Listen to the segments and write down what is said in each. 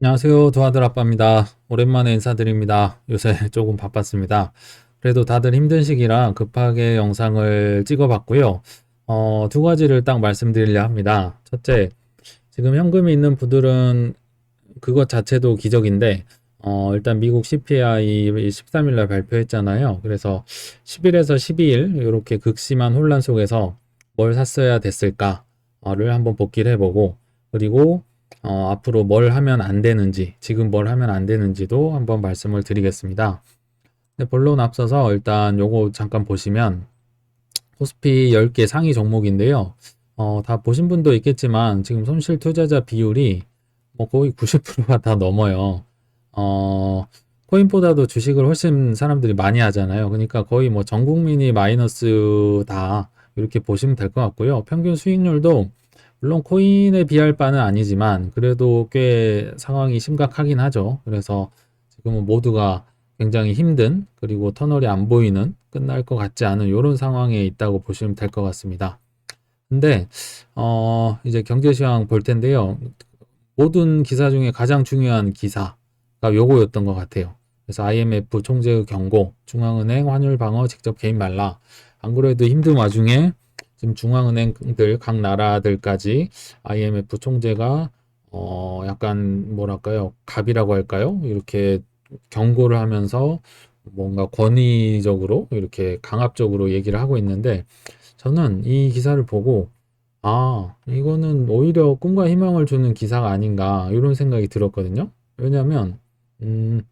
안녕하세요. 도와들 아빠입니다. 오랜만에 인사드립니다. 요새 조금 바빴습니다. 그래도 다들 힘든 시기라 급하게 영상을 찍어봤고요. 어, 두 가지를 딱 말씀드리려 합니다. 첫째, 지금 현금이 있는 분들은 그것 자체도 기적인데, 어, 일단 미국 CPI 13일 날 발표했잖아요. 그래서 10일에서 12일 이렇게 극심한 혼란 속에서 뭘 샀어야 됐을까를 한번 복기를 해보고, 그리고 어, 앞으로 뭘 하면 안 되는지, 지금 뭘 하면 안 되는지도 한번 말씀을 드리겠습니다. 근데 본론 앞서서 일단 요거 잠깐 보시면 코스피 10개 상위 종목인데요. 어, 다 보신 분도 있겠지만 지금 손실 투자자 비율이 뭐 거의 90%가 다 넘어요. 어, 코인보다도 주식을 훨씬 사람들이 많이 하잖아요. 그러니까 거의 뭐 전 국민이 마이너스 다 이렇게 보시면 될 것 같고요. 평균 수익률도 물론 코인에 비할 바는 아니지만 그래도 꽤 상황이 심각하긴 하죠. 그래서 지금은 모두가 굉장히 힘든 그리고 터널이 안 보이는 끝날 것 같지 않은 이런 상황에 있다고 보시면 될 것 같습니다. 근데 어 이제 경제 시황 볼 텐데요. 모든 기사 중에 가장 중요한 기사가 요거였던 것 같아요. 그래서 IMF 총재의 경고, 중앙은행 환율 방어 직접 개입 말라. 안 그래도 힘든 와중에 지금 중앙은행들 각 나라들까지 IMF 총재가 어 약간 뭐랄까요 갑이라고 할까요 이렇게 경고를 하면서 뭔가 권위적으로 이렇게 강압적으로 얘기를 하고 있는데 저는 이 기사를 보고 아 이거는 오히려 꿈과 희망을 주는 기사가 아닌가 이런 생각이 들었거든요 왜냐하면 음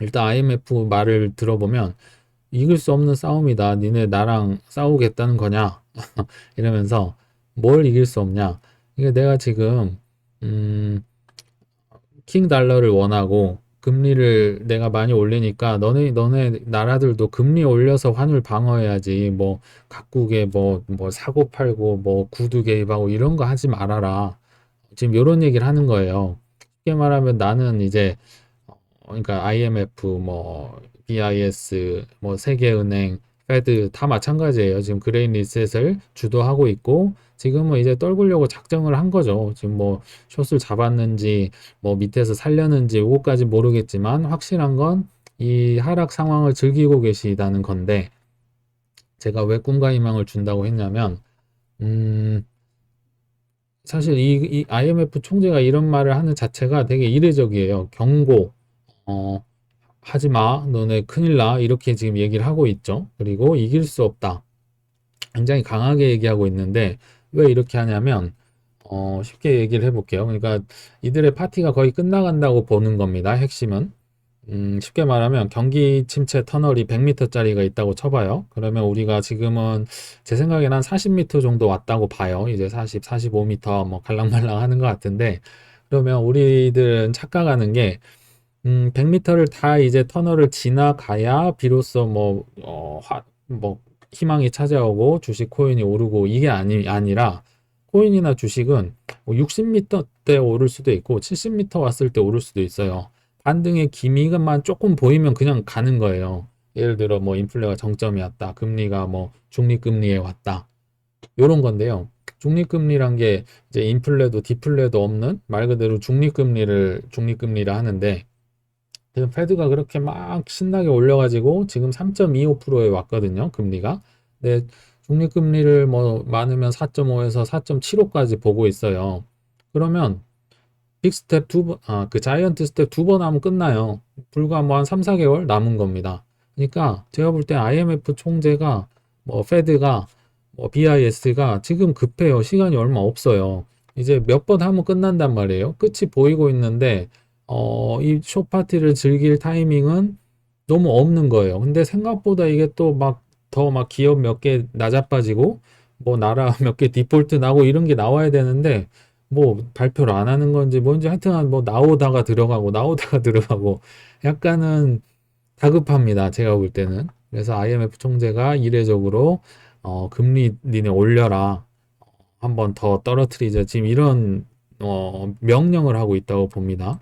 일단 IMF 말을 들어보면 이길 수 없는 싸움이다. 니네 나랑 싸우겠다는 거냐? 이러면서 뭘 이길 수 없냐? 이게 내가 지금 음, 킹 달러를 원하고 금리를 내가 많이 올리니까 너네 너네 나라들도 금리 올려서 환율 방어해야지. 뭐 각국에 뭐뭐 사고 팔고 뭐 구두 개입하고 이런 거 하지 말아라. 지금 이런 얘기를 하는 거예요. 쉽게 말하면 나는 이제 어, 그러니까 IMF 뭐 BIS 뭐 세계은행 페드 다 마찬가지예요. 지금 그레인 리셋을 주도하고 있고 지금은 이제 떨구려고 작정을 한 거죠. 지금 뭐 숏을 잡았는지 뭐 밑에서 살렸는지 요거까지 모르겠지만 확실한 건 이 하락 상황을 즐기고 계시다는 건데 제가 왜 꿈과 희망을 준다고 했냐면 음 사실 이, 이 IMF 총재가 이런 말을 하는 자체가 되게 이례적이에요. 경고 어 하지 마. 너네 큰일 나. 이렇게 지금 얘기를 하고 있죠. 그리고 이길 수 없다. 굉장히 강하게 얘기하고 있는데 왜 이렇게 하냐면 어, 쉽게 얘기를 해볼게요. 그러니까 이들의 파티가 거의 끝나간다고 보는 겁니다. 핵심은. 음, 쉽게 말하면 경기 침체 터널이 100m짜리가 있다고 쳐봐요. 그러면 우리가 지금은 제 생각에는 한 40m 정도 왔다고 봐요. 이제 40, 45m 뭐 갈랑말랑 하는 것 같은데 그러면 우리들은 착각하는 게 음, 100m를 다 이제 터널을 지나가야 비로소 뭐, 어, 화, 뭐, 희망이 찾아오고 주식 코인이 오르고 이게 아니, 아니라 코인이나 주식은 뭐 60m 때 오를 수도 있고 70m 왔을 때 오를 수도 있어요. 반등의 기미만 조금 보이면 그냥 가는 거예요. 예를 들어 뭐 인플레가 정점이 왔다. 금리가 뭐 중립금리에 왔다. 요런 건데요. 중립금리란 게 이제 인플레도 디플레도 없는 말 그대로 중립금리를 중립금리라 하는데 지금 페드가 그렇게 막 신나게 올려가지고 지금 3.25%에 왔거든요. 금리가. 근데 중립금리를 뭐 많으면 4.5에서 4.75까지 보고 있어요. 그러면 빅스텝 두 번, 아, 그 자이언트 스텝 두 번 하면 끝나요. 불과 뭐 한 3, 4개월 남은 겁니다. 그러니까 제가 볼 때 IMF 총재가 뭐 페드가 뭐 BIS가 지금 급해요. 시간이 얼마 없어요. 이제 몇 번 하면 끝난단 말이에요. 끝이 보이고 있는데 어, 이 쇼파티를 즐길 타이밍은 너무 없는 거예요. 근데 생각보다 이게 또 막더막 기업 몇 개 낮아빠지고 뭐 나라 몇 개 디폴트 나고 이런 게 나와야 되는데 뭐 발표를 안 하는 건지 뭔지 하여튼 뭐 나오다가 들어가고 나오다가 들어가고 약간은 다급합니다. 제가 볼 때는. 그래서 IMF 총재가 이례적으로 어, 금리 니네 올려라. 한번 더 떨어뜨리자. 지금 이런 어, 명령을 하고 있다고 봅니다.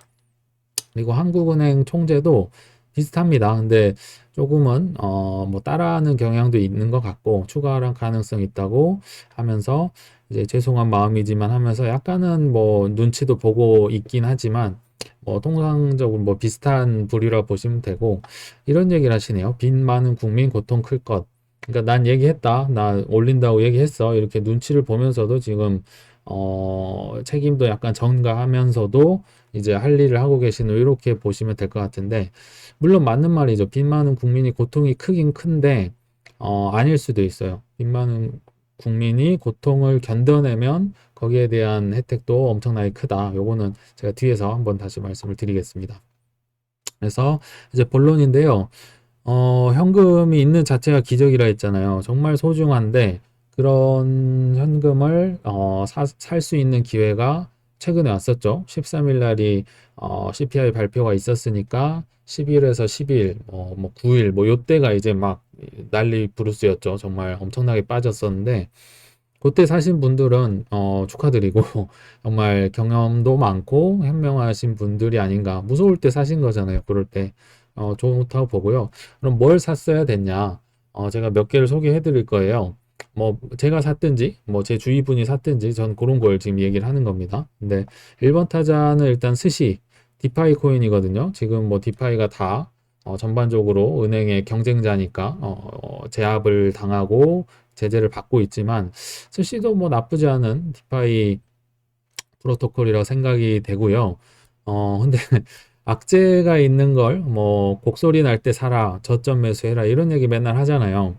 그리고 한국은행 총재도 비슷합니다. 근데 조금은 어 뭐 따라하는 경향도 있는 것 같고 추가 하락 가능성 있다고 하면서 이제 죄송한 마음이지만 하면서 약간은 뭐 눈치도 보고 있긴 하지만 뭐 통상적으로 뭐 비슷한 부류라 보시면 되고 이런 얘기를 하시네요. 빚 많은 국민 고통 클 것. 그러니까 난 얘기했다. 나 올린다고 얘기했어. 이렇게 눈치를 보면서도 지금 어 책임도 약간 전가하면서도 이제 할 일을 하고 계시는 이렇게 보시면 될 것 같은데 물론 맞는 말이죠. 빚 많은 국민이 고통이 크긴 큰데 어 아닐 수도 있어요. 빚 많은 국민이 고통을 견뎌내면 거기에 대한 혜택도 엄청나게 크다. 요거는 제가 뒤에서 한번 다시 말씀을 드리겠습니다. 그래서 이제 본론인데요. 어, 현금이 있는 자체가 기적이라 했잖아요. 정말 소중한데 그런 현금을 어, 살수 있는 기회가 최근에 왔었죠. 13일 날이 어, CPI 발표가 있었으니까 11에서 10일, 어, 뭐 9일, 뭐 요때가 이제 막 난리 부르스였죠. 정말 엄청나게 빠졌었는데 그때 사신 분들은 어, 축하드리고 정말 경험도 많고 현명하신 분들이 아닌가. 무서울 때 사신 거잖아요. 그럴 때 어, 좋다고 보고요. 그럼 뭘 샀어야 됐냐? 어, 제가 몇 개를 소개해 드릴 거예요. 뭐 제가 샀든지 뭐 제 주위 분이 샀든지 전 그런 걸 지금 얘기를 하는 겁니다. 근데 1번 타자는 일단 스시 디파이 코인이거든요. 지금 뭐 디파이가 다 어, 전반적으로 은행의 경쟁자니까 어, 어, 제압을 당하고 제재를 받고 있지만 스시도 뭐 나쁘지 않은 디파이 프로토콜이라고 생각이 되고요. 어 근데 악재가 있는 걸 뭐 곡소리 날 때 사라 저점 매수해라 이런 얘기 맨날 하잖아요.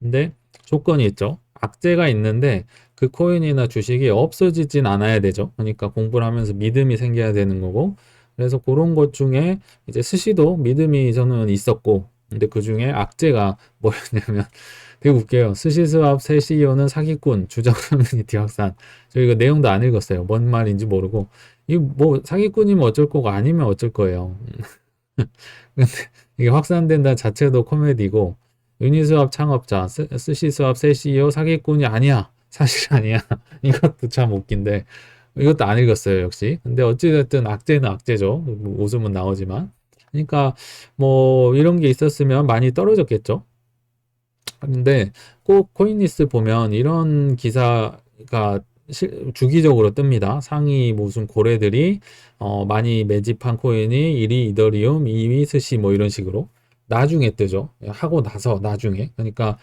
근데 조건이 있죠. 악재가 있는데 그 코인이나 주식이 없어지진 않아야 되죠. 그러니까 공부를 하면서 믿음이 생겨야 되는 거고 그래서 그런 것 중에 이제 스시도 믿음이 저는 있었고 근데 그 중에 악재가 뭐였냐면 되게 웃겨요. 스시스왑 새 CEO는 사기꾼, 주정 커뮤니티 확산. 저 이거 내용도 안 읽었어요. 뭔 말인지 모르고. 이 뭐 사기꾼이면 어쩔 거고 아니면 어쩔 거예요. 근데 이게 확산된다 자체도 코미디고 유니스왑 창업자, 스, 스시스왑 새 CEO 사기꾼이 아니야. 사실 아니야. 이것도 참 웃긴데 이것도 안 읽었어요, 역시. 근데 어찌됐든 악재는 악재죠. 뭐 웃음은 나오지만. 그러니까 뭐 이런 게 있었으면 많이 떨어졌겠죠. 근데 꼭 코인리스 보면 이런 기사가 시, 주기적으로 뜹니다. 상위 무슨 고래들이 어, 많이 매집한 코인이 1위 이더리움, 2위 스시 뭐 이런 식으로 나중에 뜨죠. 하고 나서 나중에. 그러니까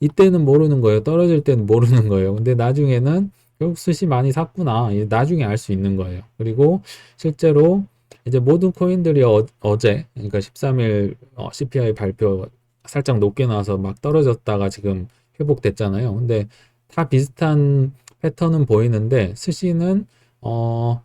이때는 모르는 거예요. 떨어질 때는 모르는 거예요. 근데 나중에는 결국 스시 많이 샀구나. 나중에 알 수 있는 거예요. 그리고 실제로 이제 모든 코인들이 어, 제 그러니까 13일 어, CPI 발표 살짝 높게 나와서 막 떨어졌다가 지금 회복됐잖아요. 근데 다 비슷한 패턴은 보이는데 스시는 어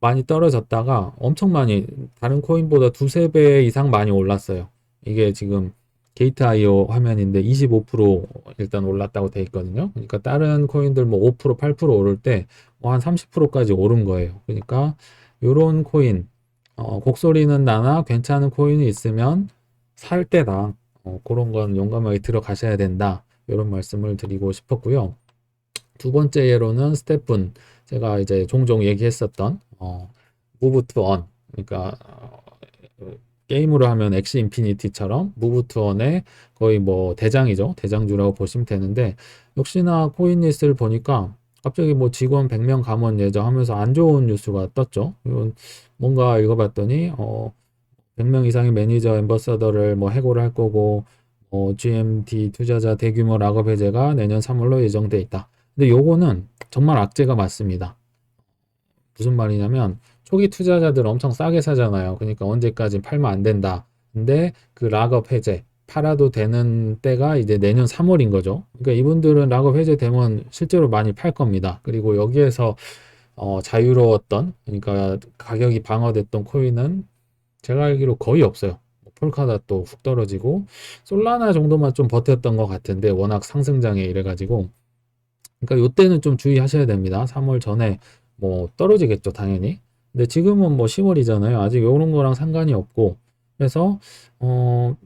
많이 떨어졌다가 엄청 많이 다른 코인보다 두세 배 이상 많이 올랐어요. 이게 지금 게이트.io 화면인데 25% 일단 올랐다고 돼 있거든요. 그러니까 다른 코인들 뭐 5%, 8% 오를 때 한 30%까지 오른 거예요. 그러니까 요런 코인 어, 곡소리는 나나 괜찮은 코인이 있으면 살 때다. 어, 그런 건 용감하게 들어가셔야 된다. 이런 말씀을 드리고 싶었고요. 두 번째 예로는 스테픈 제가 이제 종종 얘기했었던 어, 투언 그러니까 어, 게임으로 하면 엑시 인피니티처럼 무브 투언의 거의 뭐 대장이죠. 대장주라고 보시면 되는데 역시나 코인리스를 보니까 갑자기 뭐 직원 100명 감원 예정하면서 안 좋은 뉴스가 떴죠. 이건 뭔가 읽어봤더니 어 100명 이상의 매니저 엠버서더를 뭐 해고를 할 거고 어 GMT 투자자 대규모 락업 해제가 내년 3월로 예정돼 있다. 근데 요거는 정말 악재가 맞습니다. 무슨 말이냐면 초기 투자자들 엄청 싸게 사잖아요. 그러니까 언제까지 팔면 안 된다. 근데 그 락업 해제 팔아도 되는 때가 이제 내년 3월인 거죠. 그러니까 이분들은 락업 해제되면 실제로 많이 팔 겁니다. 그리고 여기에서 어, 자유로웠던 그러니까 가격이 방어됐던 코인은 제가 알기로 거의 없어요. 뭐 폴카닷도 훅 떨어지고 솔라나 정도만 좀 버텼던 것 같은데 워낙 상승장에 이래가지고 그러니까 요때는 좀 주의하셔야 됩니다. 3월 전에 뭐 떨어지겠죠, 당연히. 근데 지금은 뭐 10월이잖아요. 아직 요런 거랑 상관이 없고. 그래서 어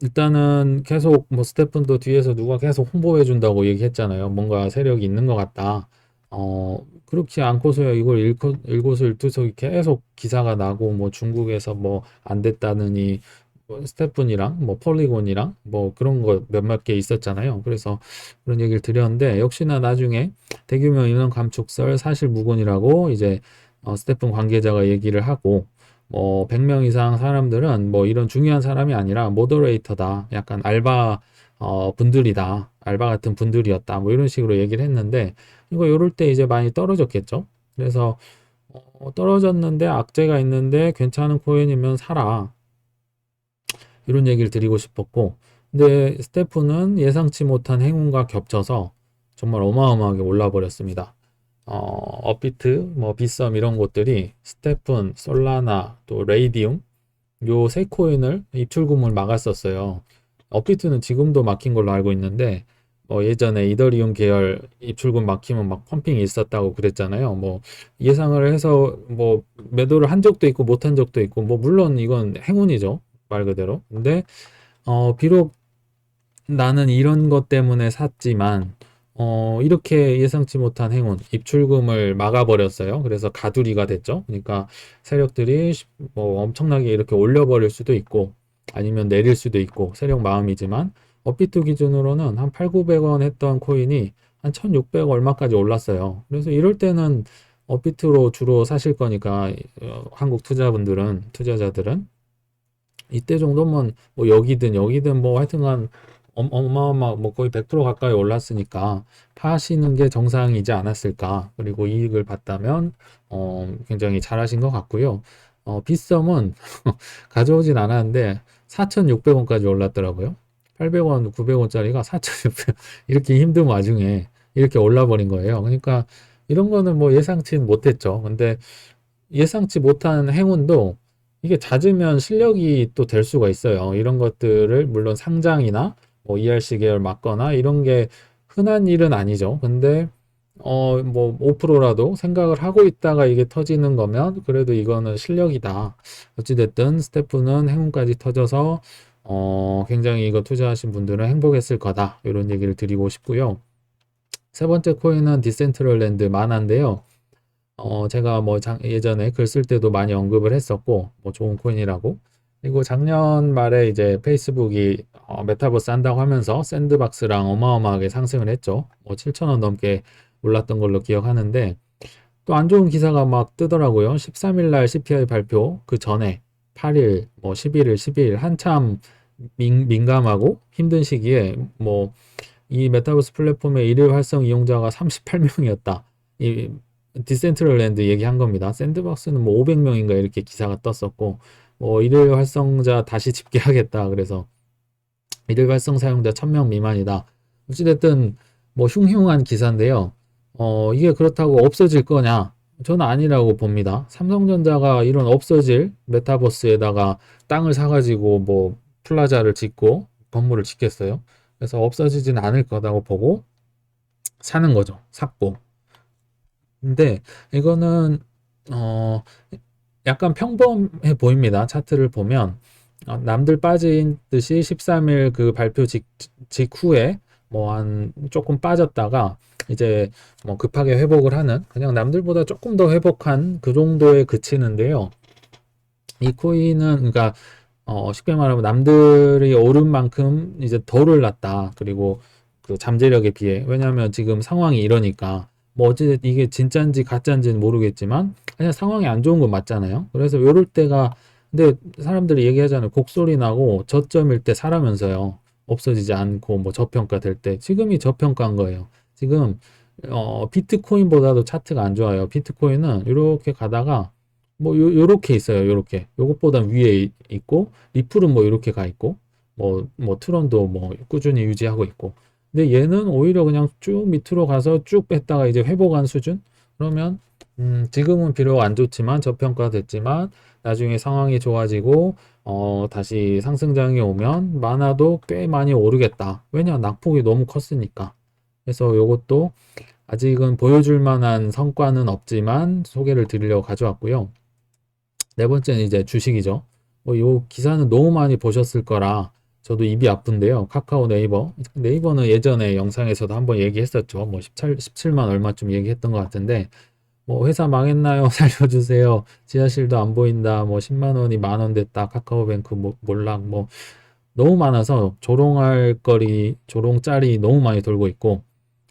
일단은 계속 뭐 스태프도 뒤에서 누가 계속 홍보해 준다고 얘기했잖아요. 뭔가 세력이 있는 것 같다. 어 그렇지 않고서야 이걸 읽고 읽고서 읽고서 계속 기사가 나고 뭐 중국에서 뭐 안 됐다느니 뭐 스태프이랑 뭐 폴리곤이랑 뭐 그런 거 몇몇 개 있었잖아요. 그래서 그런 얘기를 드렸는데 역시나 나중에 대규모 인원 감축설 사실 무근이라고 이제 어, 스태프 관계자가 얘기를 하고 뭐 100명 이상 사람들은 뭐 이런 중요한 사람이 아니라 모더레이터다. 약간 알바 어, 분들이다. 알바 같은 분들이었다. 뭐 이런 식으로 얘기를 했는데 이거 요럴 때 이제 많이 떨어졌겠죠. 그래서 어, 떨어졌는데 악재가 있는데 괜찮은 코인이면 사라. 이런 얘기를 드리고 싶었고 근데 스태프는 예상치 못한 행운과 겹쳐서 정말 어마어마하게 올라 버렸습니다. 어, 업비트, 뭐 비썸 이런 곳들이 스테픈, 솔라나, 또 레이디움 요 세 코인을 입출금을 막았었어요. 업비트는 지금도 막힌 걸로 알고 있는데 뭐 예전에 이더리움 계열 입출금 막히면 막 펌핑이 있었다고 그랬잖아요. 뭐 예상을 해서 뭐 매도를 한 적도 있고 못 한 적도 있고 뭐 물론 이건 행운이죠. 말 그대로. 근데 어 비록 나는 이런 것 때문에 샀지만 어, 이렇게 예상치 못한 행운, 입출금을 막아버렸어요. 그래서 가두리가 됐죠. 그러니까 세력들이 시- 뭐 엄청나게 이렇게 올려버릴 수도 있고, 아니면 내릴 수도 있고, 세력 마음이지만, 업비트 기준으로는 한 8, 900원 했던 코인이 한 1600 얼마까지 올랐어요. 그래서 이럴 때는 업비트로 주로 사실 거니까, 어, 한국 투자분들은, 투자자들은, 이때 정도면 뭐 여기든 여기든 뭐 하여튼간 엄- 어마어마 뭐 거의 100% 가까이 올랐으니까 파시는 게 정상이지 않았을까. 그리고 이익을 봤다면 어, 굉장히 잘하신 것 같고요. 어, 빗썸은 가져오진 않았는데 4,600원까지 올랐더라고요. 800원, 900원짜리가 4,600원 이렇게 힘든 와중에 이렇게 올라버린 거예요. 그러니까 이런 거는 뭐 예상치는 못했죠. 근데 예상치 못한 행운도 이게 잦으면 실력이 또 될 수가 있어요. 이런 것들을 물론 상장이나 뭐 ERC 계열 맞거나 이런 게 흔한 일은 아니죠. 근데 어 뭐 5%라도 생각을 하고 있다가 이게 터지는 거면 그래도 이거는 실력이다. 어찌 됐든 스태프는 행운까지 터져서 어 굉장히 이거 투자하신 분들은 행복했을 거다. 이런 얘기를 드리고 싶고요. 세 번째 코인은 디센트럴랜드 마나인데요. 어, 제가 뭐 작- 예전에 글 쓸 때도 많이 언급을 했었고, 뭐 좋은 코인이라고. 그리고 작년 말에 이제 페이스북이 어, 메타버스 한다고 하면서 샌드박스랑 어마어마하게 상승을 했죠. 뭐 7천원 넘게 올랐던 걸로 기억하는데, 또 안 좋은 기사가 막 뜨더라고요. 13일 날 CPI 발표 그 전에 8일, 뭐 11일, 12일 한참 민, 민감하고 힘든 시기에 뭐 이 메타버스 플랫폼의 일일 활성 이용자가 38명이었다. 이 디센트럴랜드 얘기한 겁니다. 샌드박스는 뭐 500명인가 이렇게 기사가 떴었고, 뭐 일일 활성자 다시 집계하겠다. 그래서 일일 활성 사용자 1000명 미만이다. 어찌됐든 뭐 흉흉한 기사인데요. 어, 이게 그렇다고 없어질 거냐? 저는 아니라고 봅니다. 삼성전자가 이런 없어질 메타버스에다가 땅을 사가지고 뭐 플라자를 짓고 건물을 짓겠어요. 그래서 없어지진 않을 거라고 보고 사는 거죠. 샀고. 근데 이거는 어 약간 평범해 보입니다. 차트를 보면 어, 남들 빠진 듯이 13일 그 발표 직, 직후에 뭐 한 조금 빠졌다가 이제 뭐 급하게 회복을 하는 그냥 남들보다 조금 더 회복한 그 정도에 그치는데요. 이 코인은 그러니까 어 쉽게 말하면 남들이 오른 만큼 이제 덜 올랐다. 그리고 그 잠재력에 비해 왜냐하면 지금 상황이 이러니까 뭐 어찌됐든 이게 진짜인지 가짜인지는 모르겠지만 그냥 상황이 안 좋은 건 맞잖아요. 그래서 요럴 때가 근데 사람들이 얘기하잖아요. 곡소리 나고 저점일 때 사라면서요. 없어지지 않고 뭐 저평가 될 때 지금이 저평가인 거예요. 지금 어 비트코인보다도 차트가 안 좋아요. 비트코인은 이렇게 가다가 뭐 요, 요렇게 있어요. 요렇게 요것보다 위에 이- 있고 리플은 뭐 이렇게 가 있고 뭐뭐 트론도 뭐 꾸준히 유지하고 있고 근데 얘는 오히려 그냥 쭉 밑으로 가서 쭉 뺐다가 이제 회복한 수준? 그러면 음, 지금은 비록 안 좋지만 저평가 됐지만 나중에 상황이 좋아지고 어, 다시 상승장이 오면 많아도 꽤 많이 오르겠다. 왜냐? 낙폭이 너무 컸으니까. 그래서 요것도 아직은 보여줄 만한 성과는 없지만 소개를 드리려고 가져왔고요. 네 번째는 이제 주식이죠. 뭐 요 기사는 너무 많이 보셨을 거라 저도 입이 아픈데요. 카카오 네이버. 네이버는 예전에 영상에서도 한번 얘기했었죠. 뭐 17, 17만 얼마쯤 얘기했던 것 같은데 뭐 회사 망했나요? 살려주세요. 지하실도 안 보인다. 뭐 10만 원이 만 원 됐다. 카카오뱅크 뭐 몰락 뭐 너무 많아서 조롱할 거리, 조롱짤이 너무 많이 돌고 있고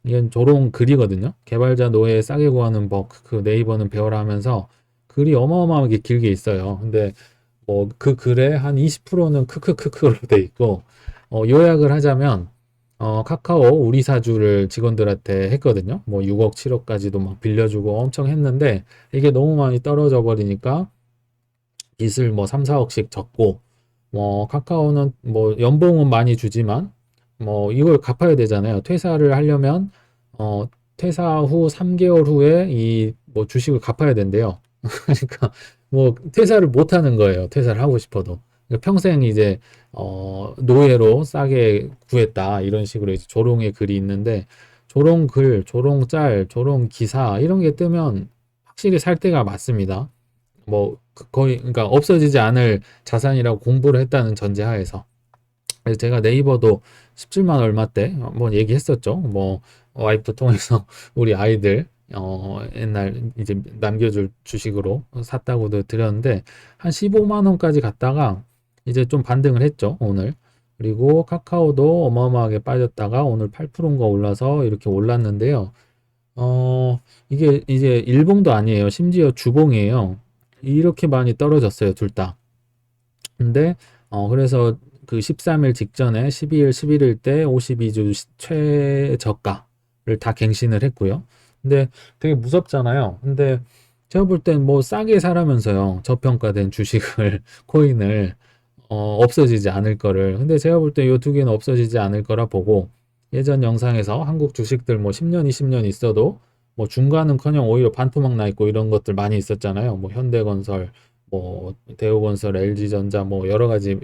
이건 조롱 글이거든요. 개발자 노예 싸게 구하는 법, 그 네이버는 배워라 하면서 글이 어마어마하게 길게 있어요. 근데 뭐 그 글에 한 20%는 크크크크로 돼 있고 어, 요약을 하자면 어, 카카오 우리 사주를 직원들한테 했거든요. 뭐 6억, 7억까지도 막 빌려주고 엄청 했는데 이게 너무 많이 떨어져 버리니까 빚을 뭐 3, 4억씩 졌고 뭐 카카오는 뭐 연봉은 많이 주지만 뭐 이걸 갚아야 되잖아요. 퇴사를 하려면 어 퇴사 후 3개월 후에 이 뭐 주식을 갚아야 된대요. 그러니까 뭐 퇴사를 못 하는 거예요. 퇴사를 하고 싶어도. 그러니까 평생 이제 어 노예로 싸게 구했다 이런 식으로 이제 조롱의 글이 있는데 조롱 글, 조롱 짤, 조롱 기사 이런 게 뜨면 확실히 살 때가 맞습니다. 뭐 그- 거의 그러니까 없어지지 않을 자산이라고 공부를 했다는 전제하에서 제가 네이버도 17만 얼마 때 한번 얘기했었죠. 뭐 와이프 통해서 우리 아이들 어 옛날 이제 남겨줄 주식으로 샀다고도 드렸는데 한 15만 원까지 갔다가 이제 좀 반등을 했죠. 오늘. 그리고 카카오도 어마어마하게 빠졌다가 오늘 8%인가 올라서 이렇게 올랐는데요. 어 이게 이제 일봉도 아니에요. 심지어 주봉이에요. 이렇게 많이 떨어졌어요, 둘 다. 근데 어 그래서 그 13일 직전에 12일, 11일 때 52주 최저가를 다 갱신을 했고요. 근데 되게 무섭잖아요. 근데 제가 볼 땐 뭐 싸게 사라면서요. 저평가된 주식을, 코인을 어, 없어지지 않을 거를. 근데 제가 볼 때 이 두 개는 없어지지 않을 거라 보고 예전 영상에서 한국 주식들 뭐 10년, 20년 있어도 뭐 중간은커녕 오히려 반토막 나 있고 이런 것들 많이 있었잖아요. 뭐 현대건설, 뭐 대우건설, LG전자 뭐 여러 가지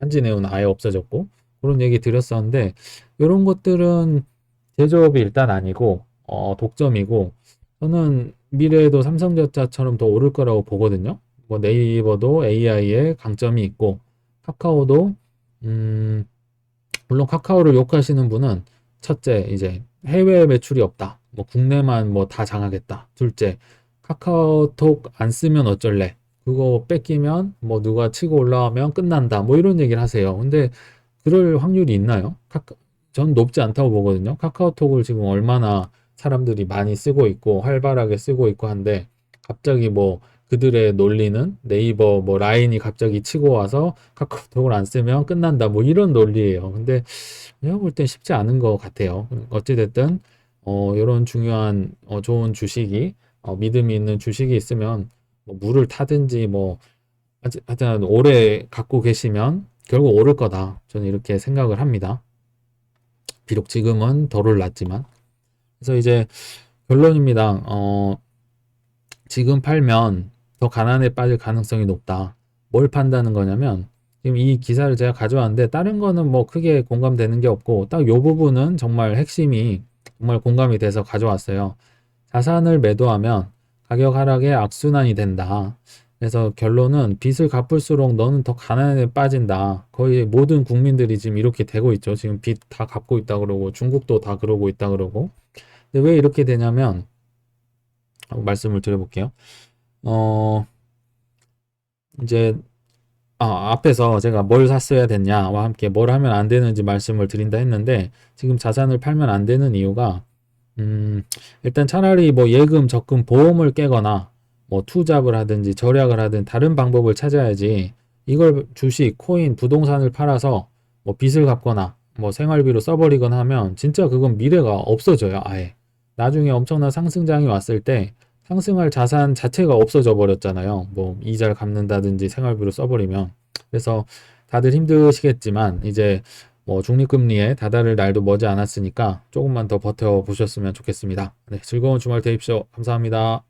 한진해운 아예 없어졌고 그런 얘기 드렸었는데 이런 것들은 제조업이 일단 아니고 어, 독점이고 저는 미래에도 삼성전자처럼 더 오를 거라고 보거든요. 뭐 네이버도 AI에 강점이 있고 카카오도 음, 물론 카카오를 욕하시는 분은 첫째 이제 해외 매출이 없다. 뭐 국내만 뭐 다 장하겠다. 둘째 카카오톡 안 쓰면 어쩔래? 그거 뺏기면 뭐 누가 치고 올라오면 끝난다. 뭐 이런 얘기를 하세요. 근데 그럴 확률이 있나요? 카카, 전 높지 않다고 보거든요. 카카오톡을 지금 얼마나 사람들이 많이 쓰고 있고 활발하게 쓰고 있고 한데 갑자기 뭐 그들의 논리는 네이버 뭐 라인이 갑자기 치고 와서 카카오톡을 안 쓰면 끝난다. 뭐 이런 논리예요. 근데 내가 볼 땐 쉽지 않은 것 같아요. 어찌됐든 어, 이런 중요한 어, 좋은 주식이 어, 믿음이 있는 주식이 있으면 뭐 물을 타든지 뭐 하여튼 오래 갖고 계시면 결국 오를 거다. 저는 이렇게 생각을 합니다. 비록 지금은 덜 올랐지만. 그래서 이제 결론입니다. 어, 지금 팔면 더 가난에 빠질 가능성이 높다. 뭘 판다는 거냐면 지금 이 기사를 제가 가져왔는데 다른 거는 뭐 크게 공감되는 게 없고 딱 요 부분은 정말 핵심이 정말 공감이 돼서 가져왔어요. 자산을 매도하면 가격 하락의 악순환이 된다. 그래서 결론은 빚을 갚을수록 너는 더 가난에 빠진다. 거의 모든 국민들이 지금 이렇게 되고 있죠. 지금 빚 다 갚고 있다 그러고 중국도 다 그러고 있다 그러고. 근데 왜 이렇게 되냐면 어, 말씀을 드려볼게요. 어, 이제 아, 앞에서 제가 뭘 샀어야 됐냐와 함께 뭘 하면 안 되는지 말씀을 드린다 했는데 지금 자산을 팔면 안 되는 이유가 음, 일단 차라리 뭐 예금, 적금, 보험을 깨거나 뭐 투잡을 하든지 절약을 하든 다른 방법을 찾아야지 이걸 주식, 코인, 부동산을 팔아서 뭐 빚을 갚거나 뭐 생활비로 써버리거나 하면 진짜 그건 미래가 없어져요, 아예. 나중에 엄청난 상승장이 왔을 때 상승할 자산 자체가 없어져 버렸잖아요. 뭐 이자를 갚는다든지 생활비로 써버리면. 그래서 다들 힘드시겠지만 이제 뭐 중립금리에 다다를 날도 머지 않았으니까 조금만 더 버텨 보셨으면 좋겠습니다. 네, 즐거운 주말 되십시오. 감사합니다.